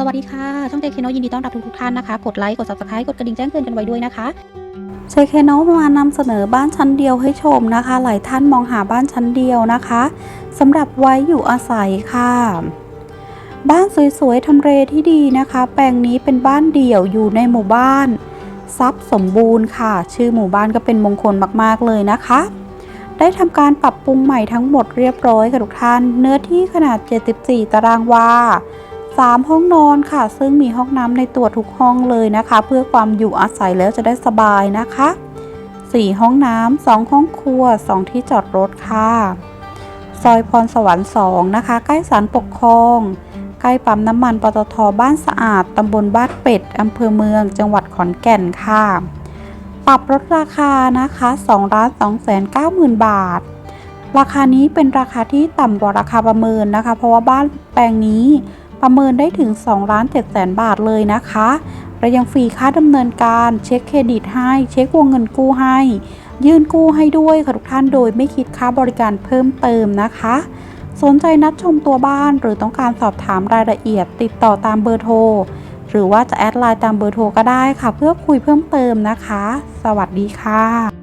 สวัสดีค่ะ ช่องเจคโนยินดีต้อนรับทุกๆท่านนะคะ กดไลค์ กด subscribe กดกระดิ่งแจ้งเตือนกันไว้ด้วยนะคะเชคเคโนมานำเสนอบ้านชั้นเดียวให้ชมนะคะ หลายท่านมองหาบ้านชั้นเดียวนะคะสำหรับไว้อยู่อาศัยค่ะบ้านสวยๆทำเลที่ดีนะคะ แปลงนี้เป็นบ้านเดี่ยวอยู่ในหมู่บ้านทรัพย์สมบูรณ์ค่ะ ชื่อหมู่บ้านก็เป็นมงคลมากๆเลยนะคะ ได้ทำการปรับปรุงใหม่ทั้งหมดเรียบร้อยค่ะทุกท่าน เนื้อที่ขนาด 74 ตารางวา 3 ห้องนอนค่ะ ซึ่งมีห้องน้ำในตัวทุกห้องเลยนะคะ เพื่อความอยู่อาศัยแล้วจะได้สบายนะคะ 4 ห้องน้ำ2ห้องครัว 2 ที่จอดรถค่ะ ซอยพรสวรรค์2นะคะ ใกล้ศาลปกครอง ใกล้ปั๊มน้ำมันปตทบ้านสะอาดตำบลบ้านเป็ดอำเภอเมือง จังหวัดขอนแก่นค่ะ ปรับลดราคานะคะ2ล้าน2แสน9หมื่นบาทราคานี้เป็นราคาที่ต่ำกว่าราคาประเมินนะคะ เพราะว่าบ้านแปลงนี้ ประเมินได้ถึง2ล้าน7แสนบาทเลยนะคะและยังฟรีค่าดำเนินการเช็คเครดิตให้ เช็ควงเงินกู้ให้ ยื่นกู้ให้ด้วยค่ะทุกท่านโดยไม่คิดค่าบริการเพิ่มเติมนะคะ สนใจนัดชมตัวบ้านหรือต้องการสอบถามรายละเอียดติดต่อตามเบอร์โทร หรือว่าจะแอดไลน์ตามเบอร์โทรก็ได้ค่ะ เพื่อคุยเพิ่มเติมนะคะ สวัสดีค่ะ